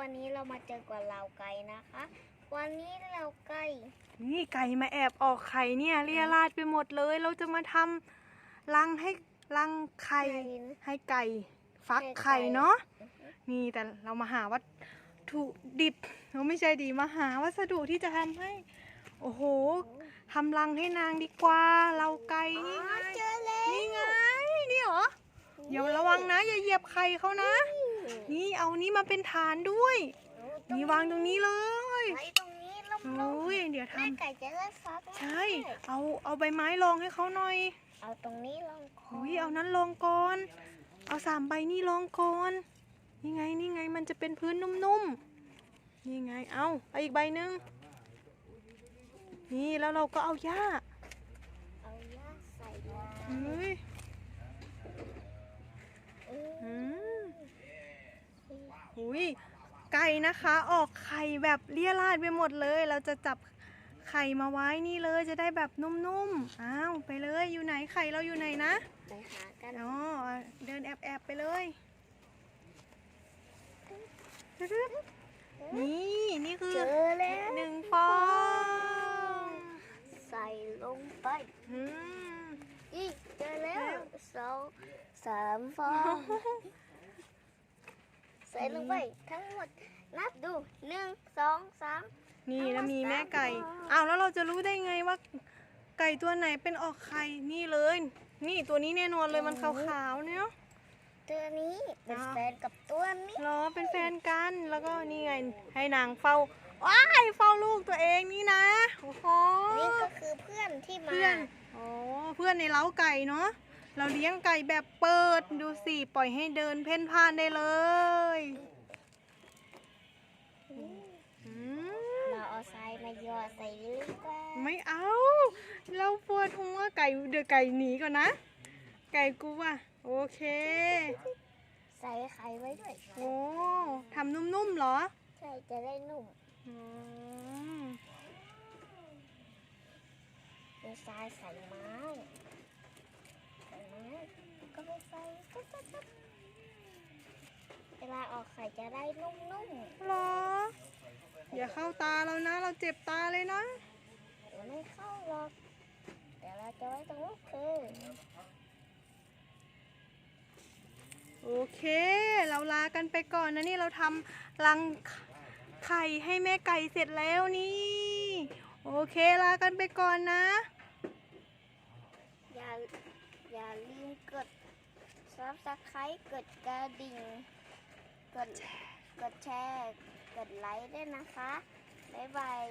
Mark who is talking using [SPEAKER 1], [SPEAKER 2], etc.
[SPEAKER 1] วันนี้เรามาเจอกับเราไก่นะคะ วันนี้เราไก่
[SPEAKER 2] นี่ไก่มาแอบออกไข่เนี่ยเรียราดไปหมดเลย เราจะมาทำรังให้รังไข่ให้ไก่ฟักไข่เนาะนี่แต่เรามาหาวัตถุดิบเราไม่ใช่ดีมาหาวัสดุที่จะทำให้ โอ้โหทำรังให้นางดีกว่า เราไก่
[SPEAKER 1] อ๋อ
[SPEAKER 2] นี่ไง
[SPEAKER 1] เจอแล้ว
[SPEAKER 2] นี่ไงนี่เหรอเดี๋ยวระวังนะอย่าเหยียบไข่เขานะ นี่ เอานี้มาเป็นฐานด้วย นี่วางตรงนี้เลย
[SPEAKER 1] ไว้ตรงนี้ล
[SPEAKER 2] โอ้
[SPEAKER 1] ม
[SPEAKER 2] ยเดี๋ยว
[SPEAKER 1] ๆ
[SPEAKER 2] ทำ
[SPEAKER 1] แม่ไก่จะได้ฟัก
[SPEAKER 2] ใช่เอาเอาใบไม้รองให้เขาหน่อย
[SPEAKER 1] เอาตรงนี้ลงค
[SPEAKER 2] อุ้ยเอานั้นรองก่อน เอาสามใบนี่รองก่อนนี่ไงนี่ไงมันจะเป็นพื้นนุ่มๆนี่ไงเอาเอาอีกใบหนึ่งนี่แล้วเราก็เอาหญ้า
[SPEAKER 1] เอาย่าใส่มา
[SPEAKER 2] เฮ้ย
[SPEAKER 1] เออ
[SPEAKER 2] อืมอุ้ ยไก่นะคะ ออกไข่แบบเลี่ยราดไปหมดเลย เราจะจับไข่มาไว้นี่เลยจะได้แบบนุ่มๆ อ้าวไปเลยอยู่ไหนไข่เราอยู่ไหนนะ
[SPEAKER 1] ไปหากัน
[SPEAKER 2] อ๋อเดินแอบแอบๆไปเลยนี่นี่คือ
[SPEAKER 1] เจอแล้ว
[SPEAKER 2] หนึ่งฟอง
[SPEAKER 1] ใส่ลงไป
[SPEAKER 2] อืม
[SPEAKER 1] อีกเจอแล้วสองสามฟอง ใส่ลงไปทั้งหมด นับดูหนึ่งสองสาม
[SPEAKER 2] นี่แล้วมี
[SPEAKER 1] เอามา
[SPEAKER 2] แม่ไก่
[SPEAKER 1] สามฟอง
[SPEAKER 2] อ้าวแล้วเราจะรู้ได้ไงว่า ไก่ตัวไหนเป็นออกไข่นี่เลย นี่ตัวนี้แน่นอนเลยมันขาวๆเนี่ย
[SPEAKER 1] ตัวนี้เป็น
[SPEAKER 2] อ้าว
[SPEAKER 1] แฟนกับตัวนี้
[SPEAKER 2] เหรอเป็นแฟนกันแล้วก็นี่ไงให้นางเฝ้าว้ายเฝ้าลูกตัวเองนี่นะโอ้โห
[SPEAKER 1] นี่ก็คือเพื่อนที่มา
[SPEAKER 2] เพื่อนอ๋อเพื่อนในเล้าไก่เนาะ เราเลี้ยงไก่แบบเปิดดูสิปล่อยให้เดินเพ่นพ่านได้เลยอืม
[SPEAKER 1] เราเอาทรายมาหยอดใส่ดีกว่า
[SPEAKER 2] ไม่เอา เราปวดหัวไก่เดือไก่หนีก่อนนะ ไก่กูอะโอเค
[SPEAKER 1] ใส่ไข่ไว้ด้วย
[SPEAKER 2] โอ้ทำนุ่มๆเหรอ
[SPEAKER 1] ใช่จะได้นุ่ม
[SPEAKER 2] อืม
[SPEAKER 1] มีทรายใส่ไม้ใส่ไม้ ก็ไปใส่ปุ๊บปุ๊บปุ๊บเวลาออกไข่จะได้นุ่ม
[SPEAKER 2] เหรอ อย่าเข้าตาเรานะ เราเจ็บตาเลยนะ
[SPEAKER 1] ๆเดี๋ยวไม่เข้าหรอกเดี๋ยวเราจะไว้ตรงนี้คือ
[SPEAKER 2] โอเค เราลากันไปก่อนนะนี่เราทำรังไข่ให้แม่ไก่เสร็จแล้วนี่ โอเคลากันไปก่อนนะ
[SPEAKER 1] อย่า อย่าลืมกดซับสไครต์กดกระดิ่ง กดกดแชร์ กดไลค์ด้วยนะคะ บ๊ายบาย